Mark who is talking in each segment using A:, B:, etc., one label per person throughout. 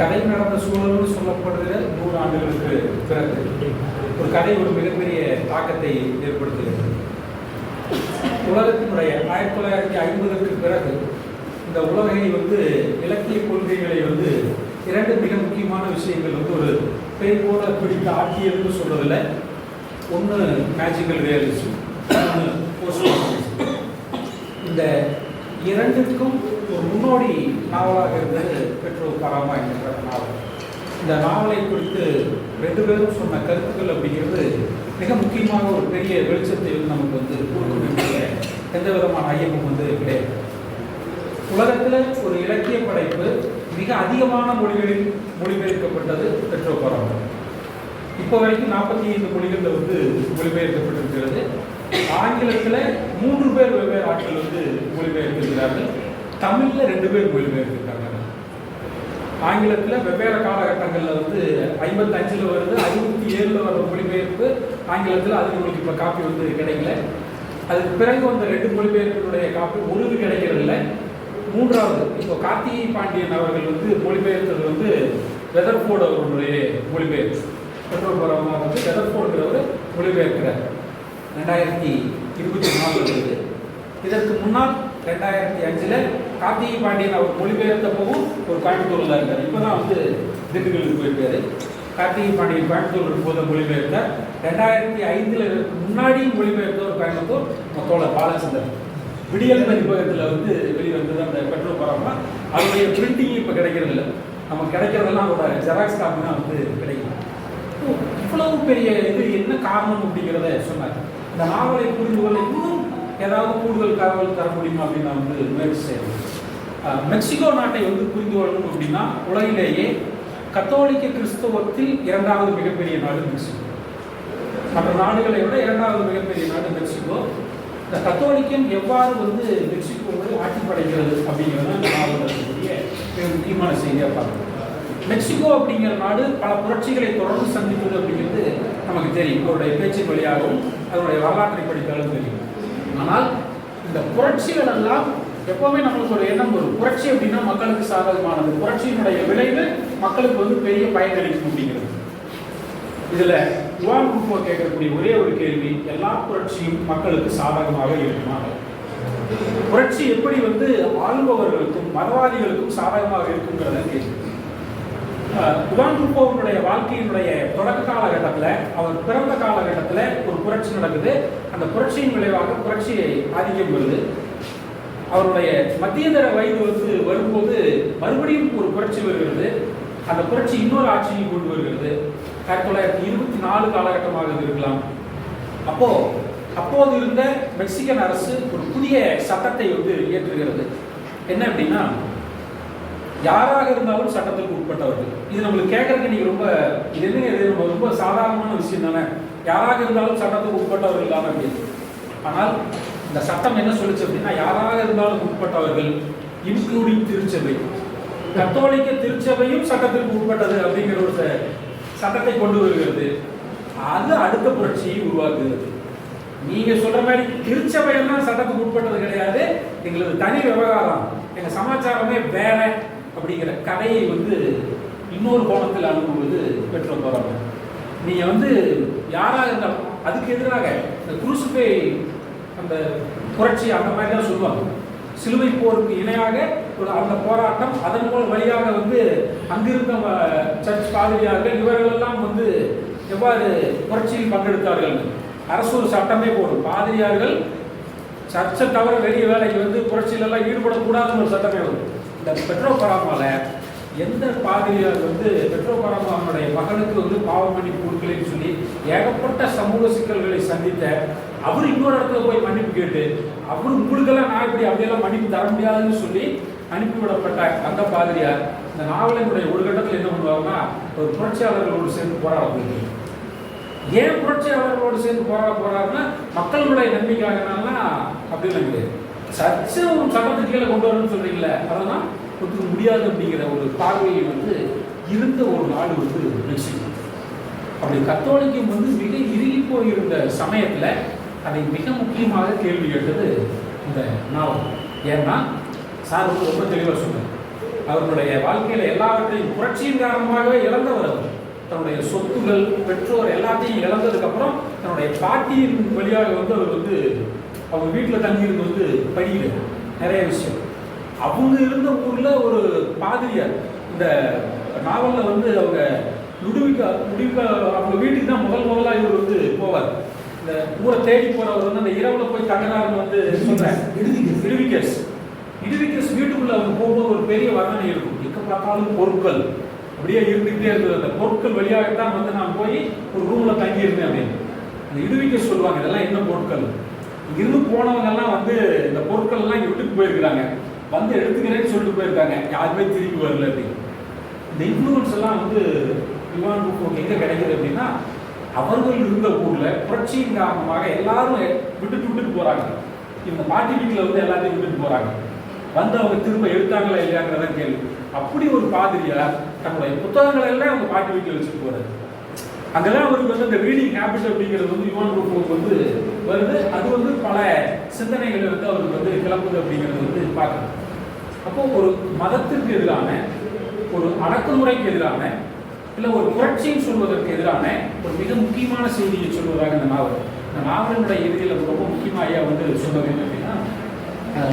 A: கதை நடந்த சூழல்னு சொல்லப்படுகிற நூறு ஆண்டுகளுக்கு பிறகு ஒரு கதை ஒரு மிகப்பெரிய தாக்கத்தை ஏற்படுத்துகிறது. உலகத்தினுடைய ஆயிரத்தி தொள்ளாயிரத்தி ஐம்பதுக்கு பிறகு இந்த உலகை வந்து இலக்கிய கொள்கைகளை வந்து இரண்டு மிக முக்கியமான விஷயங்கள் வந்து ஒரு பேய் போல பிடித்த ஆட்சியல்னு சொல்றதுல ஒன்று மேஜிக்கல் ரியலிசம் ஒன்று இந்த இரண்டுக்கும் ஒரு முன்னோடி நாவலாக இருந்தது பெட்ரோல் பராமா என்கிற நாவல். இந்த நாவலை குறித்து ரெண்டு பேரும் சொன்ன கருத்துக்கள் அப்படிங்கிறது மிக முக்கியமாக ஒரு பெரிய வெளிச்சத்தை வந்து நமக்கு வந்து கொடுக்கும் என்கிற எந்த விதமான ஐயமும் வந்து கிடையாது. உலகத்தில் ஒரு இலக்கிய படைப்பு மிக அதிகமான மொழிகளில் மொழிபெயர்க்கப்பட்டது பெட்ரோல் பராமா இப்போ வரைக்கும் நாற்பத்தி ஐந்து மொழிகளில் வந்து மொழிபெயர்க்கப்பட்டிருக்கிறது. ஆங்கிலத்தில் மூன்று பேர் வெவ்வேறு ஆட்கள் வந்து மொழிபெயர்த்திருக்கிறார்கள். தமிழில் ரெண்டு பேர் மொழிபெயர்த்திருக்காங்க ஆங்கிலத்தில் வெவ்வேறு காலகட்டங்களில் வந்து ஐம்பத்தஞ்சில் வருது அறுபத்தி ஏழில் வர மொழிபெயர்ப்பு ஆங்கிலத்தில் அது உங்களுக்கு இப்போ காப்பி வந்து கிடைக்கல. அதுக்கு பிறகு வந்த ரெண்டு மொழிபெயர்ப்பினுடைய காப்பி ஒன்று கிடைக்கிறதில்ல. மூன்றாவது இப்போ கார்த்திகை பாண்டியன் அவர்கள் வந்து மொழிபெயர்த்தது வந்து வெதர்ஃபோர்டு அவர்களுடைய மொழிபெயர்ப்பு. பெட்ரோல் பரவமாக வந்து வெதர்ஃபோர்டுங்கிறவர் மொழிபெயர்க்கிறார். ரெண்டாயிரத்தி இருபத்தி நாலு வருது. இதற்கு முன்னால் ரெண்டாயிரத்தி அஞ்சில் கார்த்திகை பாண்டியன் அவர் மொழிபெயர்த்தப்பவும் ஒரு கோயம்புத்தூரில் தான் இருக்கார் இப்போ தான் வந்து திண்டுக்கல்லுக்கு போயிருக்காரு. கார்த்திகை பாண்டியன் கோயம்புத்தூர் இருக்கும்போது மொழிபெயர்த்தார். ரெண்டாயிரத்தி ஐந்தில் முன்னாடியும் மொழிபெயர்த்தவர் கோயம்புத்தூர் தோழர் பாலச்சந்தர். விடியல் பதிப்பகத்தில் வந்து வெளிவந்தது அந்த பெட்ரோல் பரமா அதனுடைய பிரிண்டிங் இப்போ கிடைக்கிறது இல்லை நம்ம கிடைக்கிறதெல்லாம் அதோட ஜெராக்ஸ் காப்பி தான் வந்து கிடைக்கும். இவ்வளவு பெரிய இது என்ன காரணம் அப்படிங்கிறத சொன்னார். இந்த நாவலை புரிந்து கொள்ள இன்னும் ஏதாவது கூடுதல் தகவல் தர முடியுமா அப்படின்னு நான் வந்து முயற்சி செய்யணும் மெக்சிகோ நாட்டை வந்து புரிந்து கொள்ளணும் அப்படின்னா உலகிலேயே கத்தோலிக்க கிறிஸ்தவத்தில் இரண்டாவது மிகப்பெரிய நாடு மெக்சிகோ. மற்ற நாடுகளை விட இரண்டாவது மிகப்பெரிய நாடு மெக்சிகோ. இந்த கத்தோலிக்கம் எவ்வாறு வந்து மெக்சிகோவை ஆட்சி படைக்கிறது அப்படிங்கிறது நாவலக்கூடிய மிக முக்கியமான செய்தியாக பார்க்கணும். மெக்சிகோ அப்படிங்கிற நாடு பல புரட்சிகளை தொடர்ந்து சந்தித்தது அப்படிங்கிறது நமக்கு தெரியும். அவருடைய பேச்சின் வழியாகவும் அதனுடைய வரலாற்றை படித்தாலும் தெரியும். ஆனால் இந்த புரட்சிகள் எல்லாம் எப்பவுமே நம்மளுக்கு ஒரு எண்ணம் வரும். புரட்சி அப்படின்னா மக்களுக்கு சாதகமானது. புரட்சியினுடைய விளைவு மக்களுக்கு வந்து பெரிய பயனளிக்கும் அப்படிங்கிறது இதுல யுவான் குப்போ கேட்கக்கூடிய ஒரே ஒரு கேள்வி எல்லா புரட்சியும் மக்களுக்கு சாதகமாக இருக்குமா? புரட்சி எப்படி வந்து ஆளுபவர்களுக்கும் மதவாதிகளுக்கும் சாதகமாக இருக்குங்கிறத கேள்வி. குவான் குப்போவனுடைய வாழ்க்கையினுடைய தொடக்க காலகட்டத்தில் அவர் பிறந்த காலகட்டத்தில் ஒரு புரட்சி நடக்குது. அந்த புரட்சியின் விளைவாக புரட்சியை ஆதிக்கம் வருது. அவருடைய மத்தியதர வயது வந்து வரும்போது மறுபடியும் ஒரு புரட்சி வருகிறது. அந்த புரட்சி இன்னொரு ஆட்சியை கொண்டு வருகிறது. ஆயிரத்தி தொள்ளாயிரத்தி இருபத்தி நாலு காலகட்டமாக இருக்கலாம். அப்போ அப்போது இருந்த மெக்சிகன் அரசு ஒரு புதிய சட்டத்தை வந்து இயற்றுகிறது. என்ன அப்படின்னா யாராக இருந்தாலும் சட்டத்திற்கு உட்பட்டவர்கள். இது நம்மளுக்கு கேட்கறதுக்கு நீங்க ரொம்ப இது என்ன ரொம்ப- ரொம்ப சாதாரணமான விஷயம் தானே? யாராக இருந்தாலும் சட்டத்துக்கு உட்பட்டவர்கள் தான் அப்படின்னு ஆனால் இந்த சட்டம் என்ன சொல்லுச்சு அப்படின்னா யாராக இருந்தாலும் உட்பட்டவர்கள் இன்க்ளூடிங் திருச்சபை. கத்தோலிக்க திருச்சபையும் சட்டத்திற்கு உட்பட்டது அப்படிங்கிற ஒரு சட்டத்தை கொண்டு வருகிறது. அது அடுத்த புரட்சியை உருவாக்குகிறது. நீங்க சொல்ற மாதிரி திருச்சபையெல்லாம் சட்டத்துக்கு உட்பட்டது கிடையாது. எங்களுக்கு தனி விவகாரம். எங்க சமாச்சாரமே வேற. அப்படிங்கிற கதையை வந்து இன்னொரு கோணத்தில் அனுப்புவது பெற்றோர் போகிறாங்க நீங்கள் வந்து யாராக இருந்தாலும் அதுக்கு எதிராக இந்த குருசுபை அந்த புரட்சி அந்த மாதிரி தான் சொல்லுவாங்க. சிலுவை போருக்கு இணையாக ஒரு அந்த போராட்டம் அதன் மூலம் வழியாக வந்து அங்கிருந்த சர்ச் பாதிரியார்கள் இவர்களெல்லாம் வந்து எவ்வாறு புரட்சியில் பங்கெடுத்தார்கள்? அரசு ஒரு சட்டமே போடும். பாதிரியார்கள் சர்ச்சை தவிர வெளிய வேலைக்கு வந்து புரட்சியிலெல்லாம் ஈடுபடக்கூடாதுன்னு ஒரு சட்டமே வரும். இந்த பெட்ரோபராமாவில் எந்த பாதிரியார் வந்து பெட்ரோபராமாவுடைய மகனுக்கு வந்து பாவமணி மன்னிப்பு கொடுக்கலன்னு சொல்லி ஏகப்பட்ட சமூக சிக்கல்களை சந்தித்த அவர் இன்னொரு இடத்துல போய் மன்னிப்பு கேட்டு அவர் உங்களுக்கெல்லாம் நான் இப்படி அப்படியெல்லாம் மன்னிப்பு தர முடியாதுன்னு சொல்லி அனுப்பிவிடப்பட்ட அந்த பாதிரியார் இந்த நாவலினுடைய ஒரு கட்டத்தில் என்ன பண்ணுவாங்கன்னா ஒரு புரட்சியாளர்களோடு சேர்ந்து போராட போகிறீங்க ஏன் புரட்சியாளர்களோடு சேர்ந்து போராட போறாருன்னா மக்களுடைய நன்மைக்காகனா அப்படிலாம் கிடையாது. சர்ச்சும் ஒரு சட்டத்துக்கு கீழே கொண்டு வரணும்னு சொல்றீங்களே அதெல்லாம் ஒத்துக்க முடியாது அப்படிங்கிற ஒரு பார்வையை வந்து இருந்த ஒரு நாடு வந்து மெக்சிகோ அப்படி கத்தோலிக்கம் வந்து மிக இறுகி போயிருந்த சமயத்தில் அதை மிக முக்கியமாக கேள்வி கேட்டது இந்த நாவல். ஏன்னா சார் வந்து ரொம்ப தெளிவாக சொன்னார். அவர்களுடைய வாழ்க்கையில் எல்லாவற்றையும் புரட்சியின் காரணமாகவே இழந்தவர் அவர். தன்னுடைய சொத்துகள் பெற்றோர் எல்லாத்தையும் இழந்ததுக்கப்புறம் தன்னுடைய பாட்டியின் வழியாக வந்து அவர் வந்து அவங்க வீட்டில் தங்கியிருந்து வந்து படிக்கல. நிறைய விஷயம். அவங்க இருந்த ஊர்ல ஒரு பாதிரியார் இந்த நாவல்ல வந்து அவங்க லுடுவிக்கா லுடுவிக்கா அவங்க வீட்டுக்கு தான் முதல் முதலா இவர் வந்து போவார். இந்த ஊரை தேடி போறவர் வந்து அந்த இரவுல போய் தங்கனாருன்னு வந்து சொல்றேன் இடுவிக்கஸ். இடுவிக்கஸ். வீட்டுக்குள்ள அவங்க போகும்போது ஒரு பெரிய வர்ணனை இருக்கும். எங்க பார்த்தாலும் பொருட்கள். அப்படியே இருந்துகிட்டே இருந்தது. அந்த பொருட்கள் வழியாகத்தான் வந்து நான் போய் ஒரு ரூம்ல தங்கி இருந்தேன் அப்படின்னு. அந்த இடுவிக்கஸ் சொல்லுவாங்க இதெல்லாம் என்ன பொருட்கள்? இங்கிருந்து போனவங்க எல்லாம் வந்து இந்த பொருட்கள் எல்லாம் இங்க விட்டுட்டு போயிருக்கிறாங்க. வந்து எடுத்துக்கிறேன்னு சொல்லிட்டு போயிருக்காங்க. யாருமே திரும்பி வரல அப்படின்னு. இந்த இன்ஃப்ளூயன்ஸ் எல்லாம் வந்து விமான போக்கு எங்க கிடைக்குது அப்படின்னா அவர்கள் இருந்த ஊர்ல புரட்சியின் காரணமாக எல்லாரும் விட்டுட்டு விட்டுட்டு போறாங்க. இந்த பாட்டி வீட்டில் வந்து எல்லாத்தையும் விட்டுட்டு போறாங்க. வந்து அவங்க திரும்ப எடுத்தாங்களா இல்லையாங்கிறத கேள்வி. அப்படி ஒரு பாதிரியார் தன்னுடைய புத்தகங்களை எல்லாம் அவங்க பாட்டி வீட்டில் வச்சுட்டு போறாரு. அங்கெல்லாம் அவருக்கு வந்து அந்த ரீடிங் ஹேபிட் அப்படிங்கிறது வந்து யுவான் குரூப் வந்து வருது. அது வந்து பல சிந்தனைகளை வந்து அவருக்கு வந்து கிளம்புது அப்படிங்கிறது வந்து பார்க்கணும். அப்போ ஒரு மதத்திற்கு எதிரான ஒரு அடக்குமுறைக்கு எதிரான இல்லை ஒரு புரட்சின்னு சொல்வதற்கு எதிரான ஒரு மிக முக்கியமான செய்தியை சொல்வதாக இந்த நாவல் இந்த நாவலினுடைய இறுதியில் ரொம்ப முக்கியமாக ஐயா வந்து சொல்ல வேண்டும் அப்படின்னா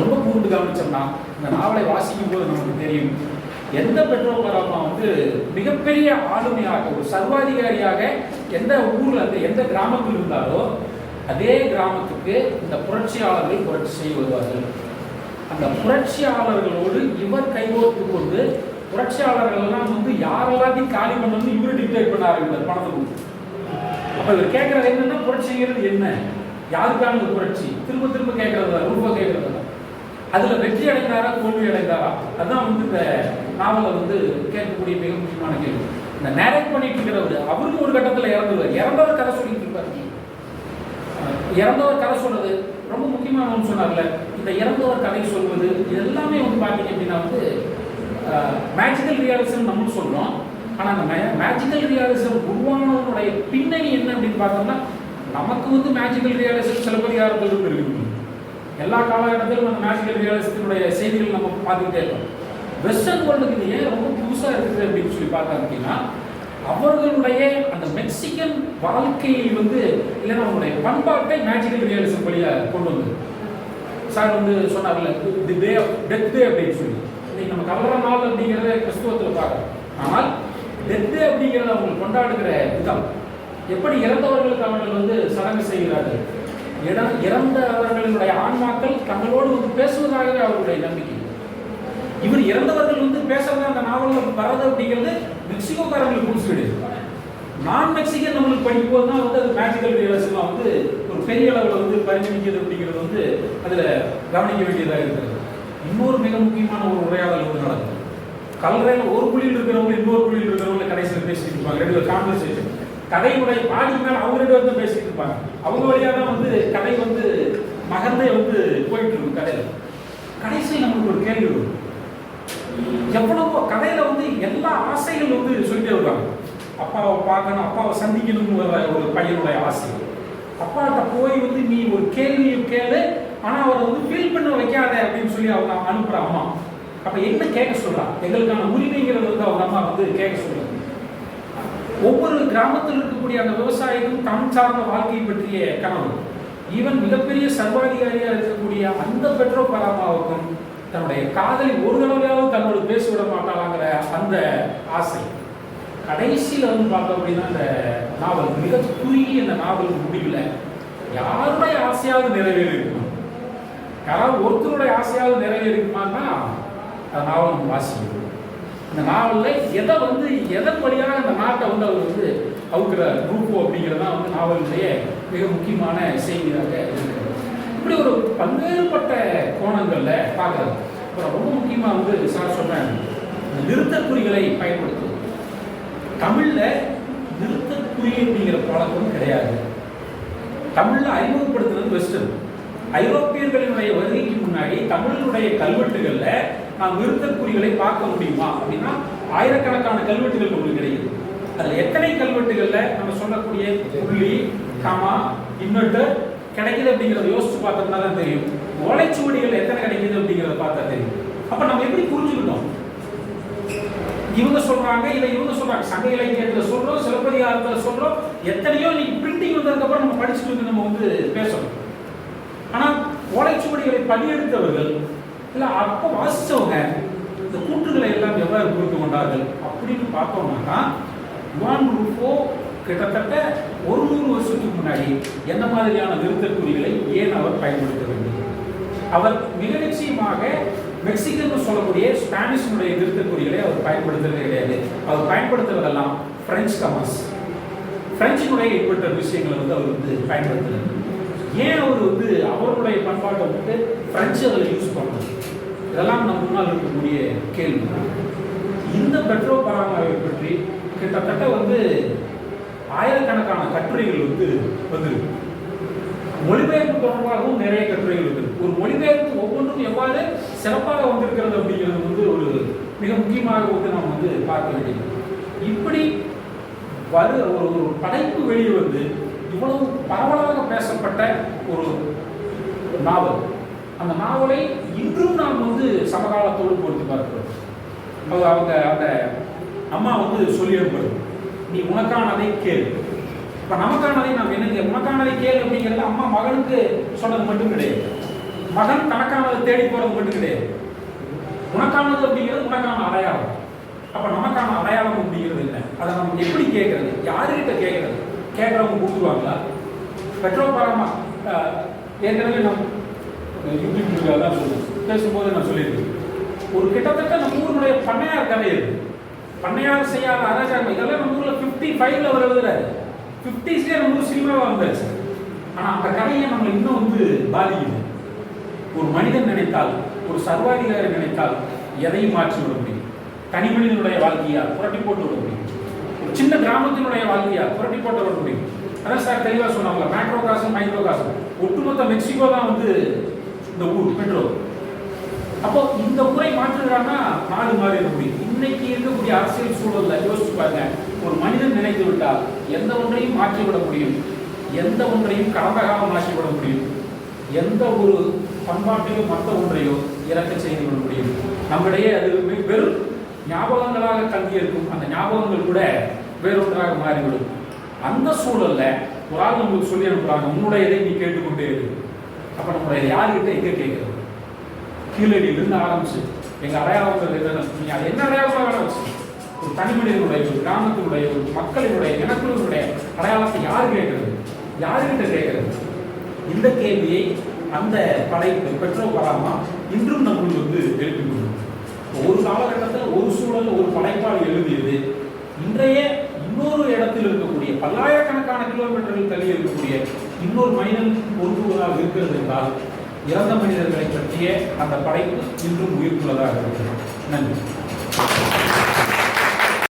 A: ரொம்ப கூர்ந்து கவனிச்சோம்னா இந்த நாவலை வாசிக்கும் போது நமக்கு தெரியும். எந்த பெட்ரோல் பராமா வந்து மிகப்பெரிய ஆளுமையாக ஒரு சர்வாதிகாரியாக எந்த ஊர்ல அந்த எந்த கிராமத்தில் இருந்தாலோ அதே கிராமத்துக்கு இந்த புரட்சியாளர்கள் புரட்சி செய்ய வருவார்கள். அந்த புரட்சியாளர்களோடு இவர் கைகோர்த்து கொண்டு புரட்சியாளர்கள்லாம் வந்து யாரெல்லாத்தையும் காலி பண்ணணும்னு இவர் டிக்ளேர் பண்ண ஆரம்பித்தார் பணத்தை கொடுத்து. அப்ப இவர் கேட்கறது என்னன்னா புரட்சிங்கிறது என்ன? யாருக்கான ஒரு புரட்சி? திரும்ப திரும்ப கேட்கறது தான் ரொம்ப கேட்கறது தான். அதுல வெற்றி அடைந்தாரா தோல்வி அடைந்தாரா? அதுதான் வந்து இந்த நாவலை வந்து கேட்கக்கூடிய மிக முக்கியமான கேள்வி. இந்த நேரேட் பண்ணிட்டு இருக்கிறவர் அவருக்கு ஒரு கட்டத்தில் இறந்துருவார். இறந்தவர் கதை சொல்லிட்டு இருப்பாரு. இறந்தவர் கதை சொல்றது ரொம்ப முக்கியமான ஒன்று சொன்னார்ல. இந்த இறந்தவர் கதை சொல்வது இது எல்லாமே வந்து பார்த்தீங்க அப்படின்னா வந்து மேஜிக்கல் ரியாலிசம் நம்ம சொல்றோம். ஆனால் அந்த மேஜிக்கல் ரியாலிசம் உருவானதனுடைய பின்னணி என்ன அப்படின்னு பார்த்தோம்னா நமக்கு வந்து மேஜிக்கல் ரியாலிசம் சிலப்பதிகாரத்தில் இருந்து இருக்குது எல்லா காலகட்டத்திலும் நம்ம மேஜிக்கல் ரியலிஸ்டினுடைய செய்திகள் நம்ம பார்த்துக்கிட்டே இருக்கோம். வெஸ்டர்ன் வேர்ல்டுக்கு இது ஏன் ரொம்ப புதுசாக இருக்குது அப்படின்னு சொல்லி பார்த்தோம் அப்படின்னா அவர்களுடைய அந்த மெக்சிகன் வாழ்க்கையை வந்து இல்லைன்னா அவங்களுடைய பண்பாட்டை மேஜிக்கல் ரியலிசம் வழியாக கொண்டு வந்தது. சார் வந்து சொன்னார்ல தி டே ஆஃப் டெத் டே அப்படின்னு சொல்லி. இன்னைக்கு நம்ம கலர நாள் அப்படிங்கிறத கிறிஸ்துவத்தில் பார்க்குறோம். ஆனால் டெத் டே அப்படிங்கிறத அவங்க கொண்டாடுகிற விதம் எப்படி இறந்தவர்களுக்கு அவர்கள் வந்து சடங்கு செய்கிறார்கள்? இடம் இறந்தவர்களுடைய ஆன்மாக்கள் தங்களோடு வந்து பேசுவதாகவே அவர்களுடைய நம்பிக்கை. இவர் இறந்தவர்கள் வந்து பேசுறது அந்த நாவலில் வர்றது அப்படிங்கிறது மெக்சிகோக்காரங்களுக்கு புதுசு நான் மெக்சிகன் நம்மளுக்கு படிக்கும்போது தான் வந்து அது மேஜிக்கல் ரியலிசமாக வந்து ஒரு பெரிய அளவில் வந்து பரிணமிக்கிறது அப்படிங்கிறது வந்து அதில் கவனிக்க வேண்டியதாக இருக்கிறது. இன்னொரு மிக முக்கியமான ஒரு உரையாடல் வந்து நடக்குது. கல்லறையில் ஒரு குழியில் இருக்கிறவங்க இன்னொரு குழியில் இருக்கிறவங்க கடைசியில் பேசிட்டு இருப்பாங்க. ரெண்டு கான்வர்சேஷன் கதையுடைய பாதி மேல அவங்க ரெண்டு பேரும் பேசிட்டு இருப்பாங்க. அவங்க வழியாக தான் வந்து கதை வந்து மகந்தே வந்து போயிட்டு இருக்கும் கதையில். கடைசியில் நம்மளுக்கு ஒரு கேள்வி வரும். எவ்வளவோ கதையில வந்து எல்லா ஆசைகள் வந்து சொல்லிட்டே வருவாங்க. அப்பாவை பார்க்கணும் அப்பாவை சந்திக்கணும் ஒரு பையனுடைய ஆசை. அப்பாட்ட போய் வந்து நீ ஒரு கேள்வியை கேளு ஆனா அவரை வந்து ஃபீல் பண்ண வைக்காத அப்படின்னு சொல்லி அவங்க அனுப்புற அம்மா. அப்ப என்ன கேட்க சொல்றா? எங்களுக்கான உரிமைங்கிறது வந்து அவங்க அம்மா வந்து கேட்க சொல்றாங்க ஒவ்வொரு கிராமத்தில் இருக்கக்கூடிய அந்த விவசாயிக்கும் தம் சார்ந்த வாழ்க்கை பற்றிய கனவு. ஈவன் மிகப்பெரிய சர்வாதிகாரியாக இருக்கக்கூடிய அந்த பெட்ரோ பராமாவுக்கும் தன்னுடைய காதலை ஒரு தடவையாவது தன்னோடு பேசிவிட மாட்டாளாங்கிற அந்த ஆசை. கடைசியில் வந்து பார்த்தோம் அப்படின்னா அந்த நாவல் மிக குறுகிய அந்த நாவல் முடிவில் யாருடைய ஆசையாவது நிறைவேறிருக்குமா யாராவது ஒருத்தருடைய ஆசையாவது நிறைவேறிக்குமான்னா அந்த நாவல் வாசிக்கணும். இந்த நாவலில் எதை வந்து எதன் வழியாக அந்த நாட்டை வந்து அவர் வந்து அவுக்கிற குரூப் அப்படிங்கிறது தான் வந்து நாவலுடைய மிக முக்கியமான செய்தியாக இருக்கிறது இப்படி ஒரு பல்வேறுபட்ட கோணங்களில் பார்க்குறது அப்புறம் ரொம்ப முக்கியமாக வந்து சார் சொன்னேன் இந்த நிறுத்தக்குறிகளை பயன்படுத்தும் தமிழில் நிறுத்தக்குறி அப்படிங்கிற பழக்கம் கிடையாது. தமிழில் அறிமுகப்படுத்துறது வெஸ்டர்ன் ஐரோப்பியர்களினுடைய வருகைக்கு முன்னாடி தமிழினுடைய கல்வெட்டுகளில் நாம் விருத்தக்குறிகளை பார்க்க முடியுமா? அப்படின்னா ஆயிரக்கணக்கான கல்வெட்டுகள் உங்களுக்கு கிடைக்குது. அதில் எத்தனை கல்வெட்டுகளில் நம்ம சொல்லக்கூடிய புள்ளி கமா இன்வெர்டர் கிடைக்குது அப்படிங்கிறத யோசிச்சு பார்த்தோம்னா தான் தெரியும். ஓலைச்சுவடிகள் எத்தனை கிடைக்குது அப்படிங்கிறத பார்த்தா தெரியும். அப்ப நம்ம எப்படி புரிஞ்சுக்கிட்டோம்? இவங்க சொல்றாங்க இதை இவங்க சொல்றாங்க. சங்க இலக்கியத்துல சொல்றோம் சிலப்பதிகாரத்துல சொல்றோம். எத்தனையோ நீ பிரிண்டிங் வந்ததுக்கு அப்புறம் நம்ம படிச்சுட்டு வந்து நம்ம வந்து பேசணும். பணியெடுத்தவர்கள் இல்லை அப்ப வாசிச்சவங்க இந்த கூற்றுகளை எல்லாம் எவ்வாறு புரிந்து கொண்டார்கள் அப்படின்னு பார்த்தோம்னாக்கா யுவான் ரூஃபோ கிட்டத்தட்ட ஒரு நூறு வருஷத்துக்கு முன்னாடி என்ன மாதிரியான நிறுத்தற்குறிகளை ஏன் அவர் பயன்படுத்த வேண்டும்? அவர் மிக நிச்சயமாக மெக்சிகன் சொல்லக்கூடிய ஸ்பானிஷனுடைய நிறுத்தற்குறிகளை அவர் பயன்படுத்துறது கிடையாது. அவர் பயன்படுத்துறதெல்லாம் பிரெஞ்சு கமர்ஸ் பிரெஞ்சினுடைய ஏற்பட்ட விஷயங்களை வந்து அவர் வந்து பயன்படுத்துறது. ஏன் அவர் வந்து அவருடைய பண்பாட்டை விட்டு பிரெஞ்சு அதில் யூஸ் பண்ணணும்? இதெல்லாம் நம்ம முன்னால் இருக்கக்கூடிய கேள்வி இந்த பெட்ரோ பராமரிப்பை பற்றி கிட்டத்தட்ட வந்து ஆயிரக்கணக்கான கட்டுரைகள் வந்து வந்திருக்கு. மொழிபெயர்ப்பு தொடர்பாகவும் நிறைய கட்டுரைகள் இருக்குது ஒரு மொழிபெயர்ப்பு ஒவ்வொன்றும் எவ்வாறு சிறப்பாக வந்திருக்கிறது அப்படிங்கிறது வந்து ஒரு மிக முக்கியமாக வந்து நாம் வந்து பார்க்க வேண்டியது. இப்படி வரு ஒரு ஒரு படைப்பு வெளியே வந்து இவ்வளவு பரவலாக பேசப்பட்ட ஒரு நாவல். அந்த நாவலை இன்றும் நாம் வந்து சமகாலத்தோடு பொறுத்து பார்க்கிறோம். அவங்க அவங்க அந்த அம்மா வந்து சொல்லி அனுப்புறது நீ உனக்கானதை கேள். இப்போ நமக்கானதை நாம் என்ன உனக்கானதை கேள் அப்படிங்கிறது அம்மா மகனுக்கு சொன்னது மட்டும் கிடையாது. மகன் தனக்கானதை தேடி போறது மட்டும் கிடையாது. உனக்கானது அப்படிங்கிறது உனக்கான அடையாளம். அப்ப நமக்கான அடையாளம் அப்படிங்கிறது என்ன? அதை நம்ம எப்படி கேட்கறது? யாருகிட்ட கேட்கறது? கேட்குறவங்க கொடுத்துருவாங்களா பெட்ரோல் பராமா அஹ், ஏற்கனவே நம்ம யூடியூப்ல தான் சொல்லுவோம் பேசும்போது நான் சொல்லியிருக்கேன் ஒரு கிட்டத்தட்ட நம்ம ஊருடைய பண்ணையார் கதை இருக்கு பண்ணையார் செய்யாத அராஜகம் இதெல்லாம் நம்ம ஊரில் ஃபிஃப்டி ஃபைவ்ல அவர் எழுதுறாரு. ஃபிஃப்டிஸ்லேயே நம்ம ஊர் சினிமாவாக வந்தாச்சு. ஆனால் அந்த கதையை நம்ம இன்னும் வந்து பாதிக்குது. ஒரு மனிதன் நினைத்தால் ஒரு சர்வாதிகாரி நினைத்தால் எதையும் மாற்றி விட முடியும். தனி மனிதனுடைய வாழ்க்கையால் புரட்டி போட்டு விட முடியும். சின்ன கிராமத்தினுடைய வாழ்க்கையா? புரட்டி போட்டு முடியும் அதான் சார் தெளிவாக சொன்னாங்க. மேக்ரோ காசம் மைக்ரோ காசம் ஒட்டுமொத்த மெக்சிகோ தான் வந்து இந்த ஊர் மெட்ரோ அப்போ இந்த முறை மாற்றுகிறான்னா நாடு மாறி முடியும் இன்னைக்கு இருக்கக்கூடிய அரசியல் சூழல்ல யோசிச்சு பாருங்க. ஒரு மனிதன் நினைத்து விட்டால் எந்த ஒன்றையும் மாற்றிவிட முடியும். எந்த ஒன்றையும் கடந்த காலம் மாற்றிவிட முடியும். எந்த ஒரு பண்பாட்டையும் மற்ற ஒன்றையோ இறக்க செய்து விட முடியும். நம்மிடையே அது வெறும் ஞாபகங்களாக தங்கி இருக்கும் அந்த ஞாபகங்கள் கூட வேறொன்றாக மாறிவிடும். அந்த சூழல்ல ஒரு ஆள் நம்மளுக்கு சொல்லி அனுப்புறாங்க உன்னுடைய இதை நீ கேட்டுக்கொண்டே இரு. அப்ப நம்மளுடைய யாருக்கிட்ட எங்க கேட்கறது? கீழடியிலிருந்து ஆரம்பிச்சு எங்க அடையாளங்கள் என்னென்ன நீங்க அது என்ன அடையாளமாக வேணா வச்சு ஒரு தனி மனிதனுடைய ஒரு கிராமத்தினுடைய ஒரு மக்களினுடைய இனக்குழுவினுடைய அடையாளத்தை யார் கேட்கறது? யாருக்கிட்ட கேட்கறது? இந்த கேள்வியை அந்த படைப்பு பெற்றோர் பராமா இன்றும் நம்மளுக்கு வந்து எழுப்பி கொண்டு ஒரு காலகட்டத்தில் ஒரு சூழல் ஒரு படைப்பால் எழுதியது இன்றைய இன்னொரு இடத்தில் இருக்கக்கூடிய பல்லாயிரக்கணக்கான கிலோமீட்டர்கள் தள்ளி இருக்கக்கூடிய இன்னொரு மனிதனுக்கு பொறுப்புகளாக இருக்கிறது என்றால் இறந்த மனிதர்களை பற்றிய அந்த படைப்பு இன்றும் உயிர்ப்புள்ளதாக இருக்கிறது. நன்றி.